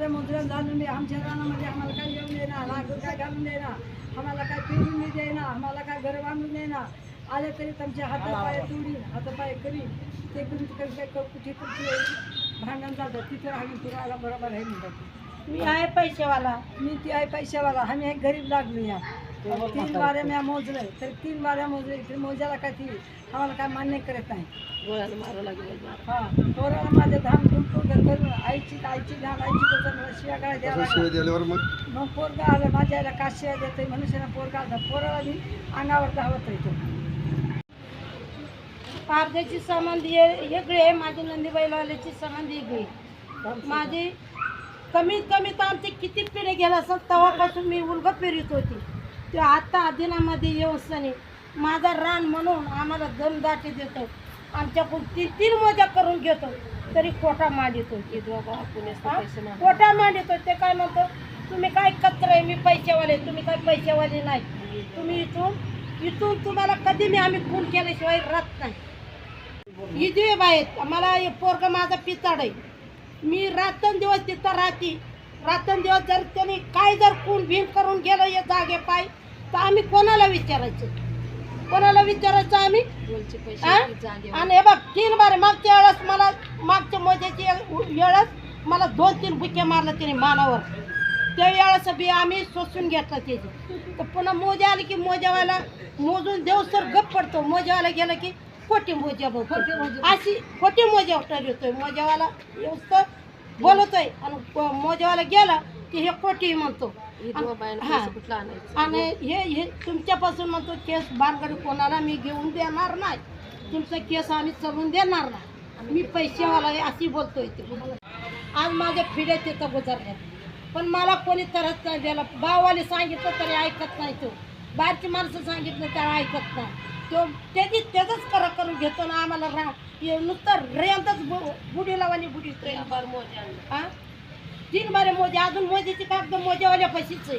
बारे मुद्रण झालं नाही आमच्या रानामध्ये आम्हाला काय येऊन देणार नागूर काय घालून देणार आम्हाला काय फिरून नाही देणार आम्हाला काय घर बांधून देणार आले तरी तुमचे हातापाय तुडी हातापाय करी ते करून तिकडे काय क- कुठे कुठे भांडण जातं तिथं आम्ही फिरायला बरोबर आहे म्हणतात. मी आहे पैसेवाला. मी ती आहे पैशावाला आम्ही एक गरीब लागलो या. तीन बाऱ्या म्या मोजलं तर तीन बाऱ्या मोजले तरी मोजायला काय ती? आम्हाला काय मान्य करत नाही. हा पोराला माझे धाम धुमको करून आईची आईची धाम आईची कोसर मला शिव्या काय द्यायला शिवाय दिल्यावर मग? पोरगा आलं माझ्या आईला का शिव्या देते मनुष्यानं पोरगा आला पोराला मी अंगावर धावत येतो अर्ध्याची संबंधी वेगळी आहे माझी नंदीबाईलावाल्याची संबंधी वेगळी माझी कमीत कमी तर आमचे किती पिढे गेला असं तेव्हापासून मी उलगं फिरत होती. ते आता अधीनामध्ये येऊसनी माझा रान म्हणून आम्हाला दमदाटी देतो. आमच्याकडून तीन तीन मजा करून घेतो. तरी कोटा मांडितो. हा? कोटा मांडितो. ते काय म्हणतो? तुम्ही काय कचरा आहे? मी पैसेवाले तुम्ही काय पैसेवाले नाही. तुम्ही इथून इथून तुम्हाला कधी मी आम्ही खून केल्याशिवाय राहत नाही. इथे बाहेर मला पोरग माझा पिचाड आहे. मी रात्रंदिवस तिथं राहते. रात्रंदिवस जर त्यांनी काय जर खून भीम करून गेलं या जागे पाय तर आम्ही कोणाला विचारायचं? कोणाला विचारायचं आम्ही? आणि हे बघ तीन बारे मागच्या वेळेस मला मागच्या मजाची वेळेस मला दोन तीन बुके मारलं त्याने मानावर. त्या वेळेस बी आम्ही शोषून घेतलं त्याची तर पुन्हा मोजा आली की मोजावाला मोजून देव सर गप पडतो. मोजावाला गेलं की खोटी मोजा बघतो अशी खोटी मोजा ठरवतोय मोजावाला येऊस बोलतोय. आणि मोजावाला गेला की हे खोटी म्हणतो. आणि- हा. आणि हे हे तुमच्यापासून म्हणतो केस बारगडी कोणाला मी घेऊन देणार नाही. तुमचा केस आम्ही चलून देणार नाही. मी पैसेवाला आहे अशी बोलतोय ते. आज माझ्या पिढ्या तिथं गुजरल्या पण मला कोणी तरच नाही दिला. गाववाले सांगितलं तरी ऐकत नाही तो. बाहेरची माणसं सांगितलं तरी ऐकत नाही. तो त्याची त्याचंच करा करून घेतो ना आम्हाला रा हे नुसतं रेंतच बुडी लावानी बुडी तीन बारे मोजे. अजून मोजेची कागद मोजेवाल्या पैशीच आहे.